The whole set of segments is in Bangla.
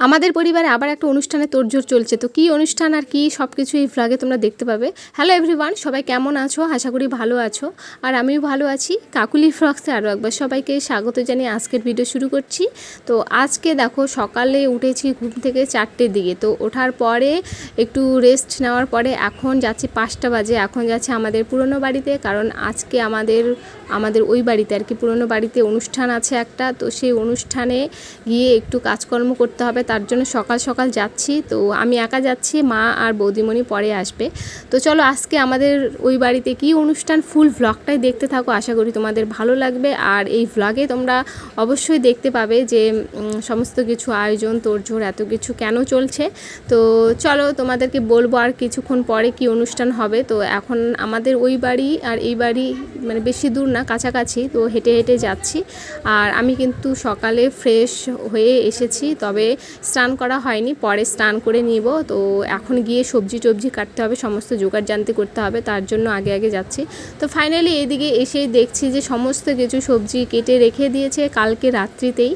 আমাদের পরিবারে আবার একটা অনুষ্ঠানে তোড়জোড় চলছে। তো কী অনুষ্ঠান আর কী সব কিছু এই ভ্লগে তোমরা দেখতে পাবে। হ্যালো এভরিওয়ান সবাই কেমন আছো? আশা করি ভালো আছো। আর আমিও ভালো আছি। কাকুলি ফ্রক্সে আরও একবার সবাইকে স্বাগত জানিয়ে আজকের ভিডিও শুরু করছি। তো আজকে দেখো সকালে উঠেছি ঘুম থেকে চারটের দিকে। তো ওঠার পরে একটু রেস্ট নেওয়ার পরে এখন যাচ্ছি পাঁচটা বাজে। এখন যাচ্ছে আমাদের পুরনো বাড়িতে। কারণ আজকে আমাদের আমাদের ওই বাড়িতে আর কি পুরনো বাড়িতে অনুষ্ঠান আছে একটা। তো সেই অনুষ্ঠানে গিয়ে একটু কাজকর্ম করতে হবে। তার জন্য সকাল সকাল যাচ্ছি। তো আমি একা যাচ্ছি, মা আর বৌদিমণি পরে আসবে। তো চলো আজকে আমাদের ওই বাড়িতে কি অনুষ্ঠান? ফুল ভ্লগটাই দেখতে থাকো, আশা করি তোমাদের ভালো লাগবে। আর এই ভ্লগে তোমরা অবশ্যই দেখতে পাবে যে সমস্ত কিছু আয়োজন, তোড়জোড়, এত কিছু কেন চলছে। তো চলো তোমাদেরকে বলব আর কিছুক্ষণ পরে কি অনুষ্ঠান হবে। তো এখন আমাদের ওই বাড়ি আর এই বাড়ি মানে বেশি দূর না, কাছাকাছি। তো হেঁটে হেঁটে যাচ্ছি। আর আমি কিন্তু সকালে ফ্রেশ হয়ে এসেছি। তবে স্নান করা হয়নি, পরে স্নান করে নিব। তো এখন গিয়ে সবজি টবজি কাটতে হবে, সমস্ত জোগাড় জানতে করতে হবে, তার জন্য আগে আগে যাচ্ছি। তো ফাইনালি এদিকে এসেই দেখছি যে সমস্ত কিছু সবজি কেটে রেখে দিয়েছে কালকে রাত্রিতেই।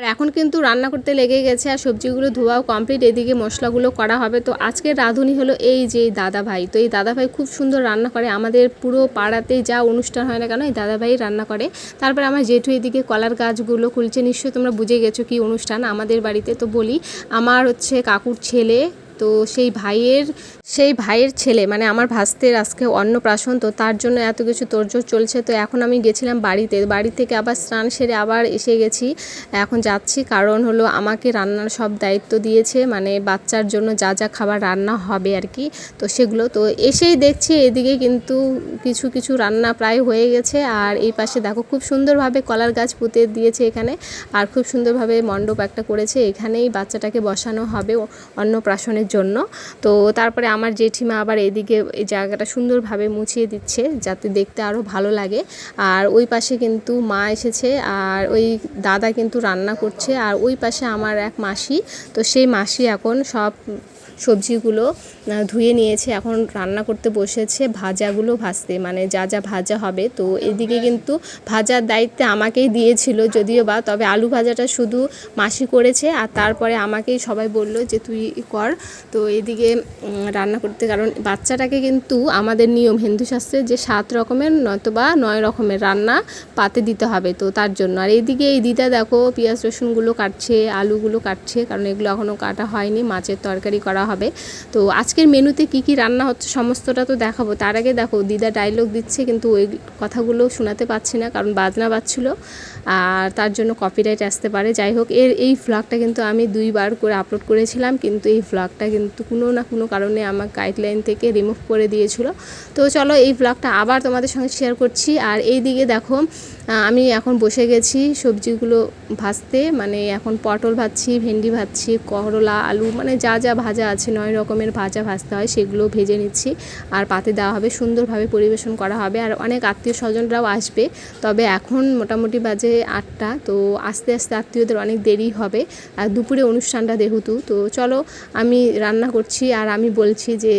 আর এখন কিন্তু রান্না করতে লেগে গেছে আর সবজিগুলো ধোয়াও কমপ্লিট এদিকে মশলাগুলো করা হবে। তো আজকের রাঁধুনি হলো এই যে দাদা ভাই তো এই দাদা ভাই খুব সুন্দর রান্না করে। আমাদের পুরো পাড়াতে যা অনুষ্ঠান হয় না কেন, এই দাদা ভাই রান্না করে। তারপর আমার জেঠু এদিকে কলার গাছগুলো খুলছে। নিশ্চয়ই তোমরা বুঝে গেছো কি অনুষ্ঠান আমাদের বাড়িতে। তো বলি, আমার হচ্ছে কাকুর ছেলে তো সেই ভাইয়ের সেই ভাইয়ের ছেলে মানে আমার ভাস্তের আজকে অন্নপ্রাশন, তো তার জন্য এত কিছু তোড়জোড় চলছে। তো এখন আমি গেছিলাম বাড়িতে, বাড়ি থেকে আবার স্নান সেরে আবার এসে গেছি। এখন যাচ্ছি, কারণ হলো আমাকে রান্নার সব দায়িত্ব দিয়েছে মানে বাচ্চার জন্য যা যা খাবার রান্না হবে আর কি। তো সেগুলো, তো এসেই দেখছি এদিকে কিন্তু কিছু কিছু রান্না প্রায় হয়ে গেছে। আর এই পাশে দেখো খুব সুন্দরভাবে কলার গাছ পুঁতে দিয়েছে এখানে। আর খুব সুন্দরভাবে মণ্ডপ একটা করেছে। এখানেই বাচ্চাটাকে বসানো হবে অন্নপ্রাশনের জন্য। তো তারপরে আমার জেঠিমা আবার এদিকে এই জায়গাটা সুন্দরভাবে মুছিয়ে দিচ্ছে যাতে দেখতে আরও ভালো লাগে। আর ওই পাশে কিন্তু মা এসেছে আর ওই দাদা কিন্তু রান্না করছে। আর ওই পাশে আমার এক মাসি। তো সেই মাসি এখন সব সবজিগুলো ধুয়ে নিয়েছে। এখন রান্না করতে বসেছে ভাজাগুলো ভাজতে। মানে যা যা ভাজা হবে। তো এদিকে কিন্তু ভাজার দায়িত্বে আমাকেই দিয়েছিল যদিও বা তবে আলু ভাজাটা শুধু মাসি করেছে। আর তারপরে আমাকেই সবাই বলল যে তুই কর। তো এদিকে রান্না করতে কারণ বাচ্চাটাকে কিন্তু আমাদের নিয়ম হিন্দু শাস্ত্রে যে সাত রকমের নয়তোবা নয় রকমের রান্না পাতে দিতে হবে। তো তার জন্য। আর এইদিকে এই দিদা দেখো পেঁয়াজ রসুনগুলো কাটছে আলুগুলো কাটছে কারণ এগুলো এখনও কাটা হয়নি। মাছের তরকারি করা হবে। তো আজকের মেনুতে কি কি রান্না হচ্ছে সমস্তটা তো দেখাবো। তার আগে দেখো, দিদা ডায়লগ দিচ্ছে, কিন্তু ওই কথাগুলো শোনাতে পাচ্ছি না, কারণ বাজনা বাজছিল। আর তার জন্য কপিরাইট আসতে পারে। যাই হোক, এর এই ভ্লগটা কিন্তু আমি দুইবার করে আপলোড করেছিলাম, কিন্তু এই ভ্লগটা কিন্তু কোনো না কোনো কারণে আমার গাইডলাইন থেকে রিমুভ করে দিয়েছিল। তো চলো এই ভ্লগটা আবার তোমাদের সঙ্গে শেয়ার করছি। আর এই দিকে দেখো আমি এখন বসে গেছি সবজিগুলো ভাজতে মানে এখন পটল ভাজছি, ভেন্ডি ভাজছি, করলা, আলু মানে যা যা ভাজা আছে, নয় রকমের ভাজা ভাজতে হয়, সেগুলো ভেজে নিচ্ছি। আর পাতে দেওয়া হবে, সুন্দরভাবে পরিবেশন করা হবে। আর অনেক আত্মীয় স্বজনরাও আসবে, তবে এখন মোটামুটি বাজে আটটা, তো আস্তে আস্তে আত্মীয়দের অনেক দেরি হবে। আর দুপুরে অনুষ্ঠানটা যেহেতু, তো চলো আমি রান্না করছি, আর আমি বলছি যে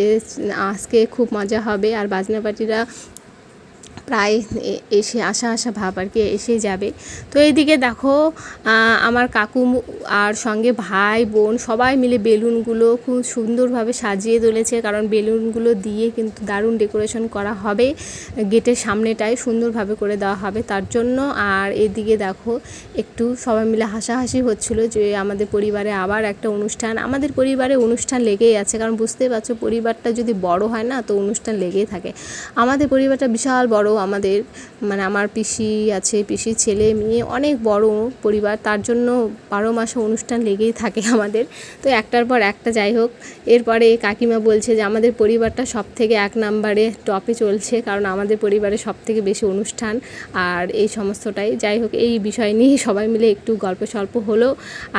আজকে খুব মজা হবে। আর বাজনা পার্টিরা প্রায় এসে আসা আসা ভাব আর কি এসেই যাবে। তো এইদিকে দেখো আমার কাকু আর সঙ্গে ভাই, বোন সবাই মিলে বেলুনগুলো খুব সুন্দরভাবে সাজিয়ে তুলেছে। কারণ বেলুনগুলো দিয়ে কিন্তু দারুণ ডেকোরেশন করা হবে। গেটের সামনেটায় সুন্দরভাবে করে দেওয়া হবে তার জন্য। আর এদিকে দেখো, একটু সবাই মিলে হাসাহাসি হচ্ছিল যে আমাদের পরিবারে আবার একটা অনুষ্ঠান। আমাদের পরিবারে অনুষ্ঠান লেগেই আছে, কারণ বুঝতেই পারছ পরিবারটা যদি বড় হয় না, তো অনুষ্ঠান লেগেই থাকে। আমাদের পরিবারটা বিশাল বড় আমাদের মানে আমার পিসি আছে, পিসির ছেলে, মেয়ে, অনেক বড় পরিবার, তার জন্য বারো মাসে অনুষ্ঠান লেগেই থাকে আমাদের। তো একটার পর একটা যাই হোক, এরপরে কাকিমা বলছে যে আমাদের পরিবারটা সব থেকে এক নাম্বারে টপে চলছে, কারণ আমাদের পরিবারে সব থেকে বেশি অনুষ্ঠান আর এই সমস্তটাই। যাই হোক, এই বিষয় নিয়ে সবাই মিলে একটু গল্প স্বল্প হলো।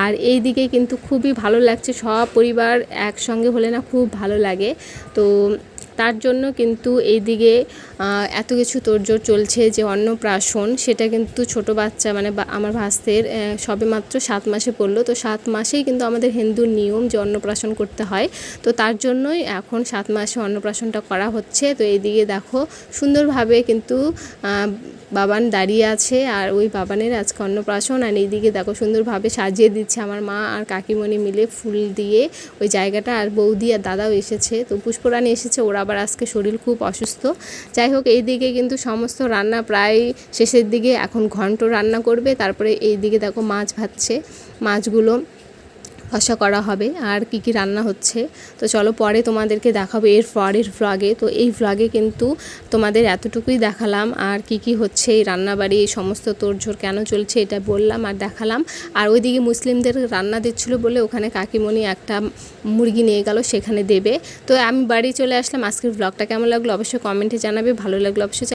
আর এই দিকে কিন্তু খুবই ভালো লাগছে, সব পরিবার একসঙ্গে হলে না খুব ভালো লাগে। তো তার জন্য কিন্তু এইদিকে এত কিছু তোড়জোড় চলছে যে অন্নপ্রাশন, সেটা কিন্তু ছোট বাচ্চা মানে আমার ভাস্তের সবে মাত্র সাত মাসে পড়ল। তো সাত মাসেই কিন্তু আমাদের হিন্দুর নিয়ম যে অন্নপ্রাশন করতে হয়। তো তার জন্যই এখন সাত মাসে অন্নপ্রাশনটা করা হচ্ছে। তো এইদিকে দেখো, সুন্দরভাবে কিন্তু বাবান দাঁড়িয়ে আছে আর ওই বাবানের আজকে অন্নপ্রাশন। আর এইদিকে দেখো, সুন্দরভাবে সাজিয়ে দিচ্ছে আমার মা আর কাকিমণি মিলে ফুল দিয়ে ওই জায়গাটা। আর বৌদি আর দাদাও এসেছে। তো পুষ্পরানী এসেছে ওর আবার আজকে শরীর খুব অসুস্থ। যাই হোক এইদিকে কিন্তু সমস্ত রান্না প্রায় শেষের দিকে এখন ঘন্ট রান্না করবে। তারপরে এইদিকে দেখো মাছ ভাজছে। মাছগুলো কষা করা হবে আর কি কি রান্না হচ্ছে। তো চলো পরে তোমাদেরকে দেখাবো এর পরের ভ্লগে তো এই ভ্লগে কিন্তু তোমাদের এতটুকুই দেখালাম আর কি কি হচ্ছে এই রান্নাবাড়ি, এই সমস্ত তোড়জোড় কেন চলছে এটা বললাম আর দেখালাম। আর ওইদিকে মুসলিমদের রান্না দিচ্ছিল বলে ওখানে কাকিমণি একটা মুরগি নিয়ে গেল, সেখানে দেবে। তো আমি বাড়ি চলে আসলাম। আজকের ভ্লগটা কেমন লাগল অবশ্যই কমেন্টে জানাবে, ভালো লাগল অবশ্যই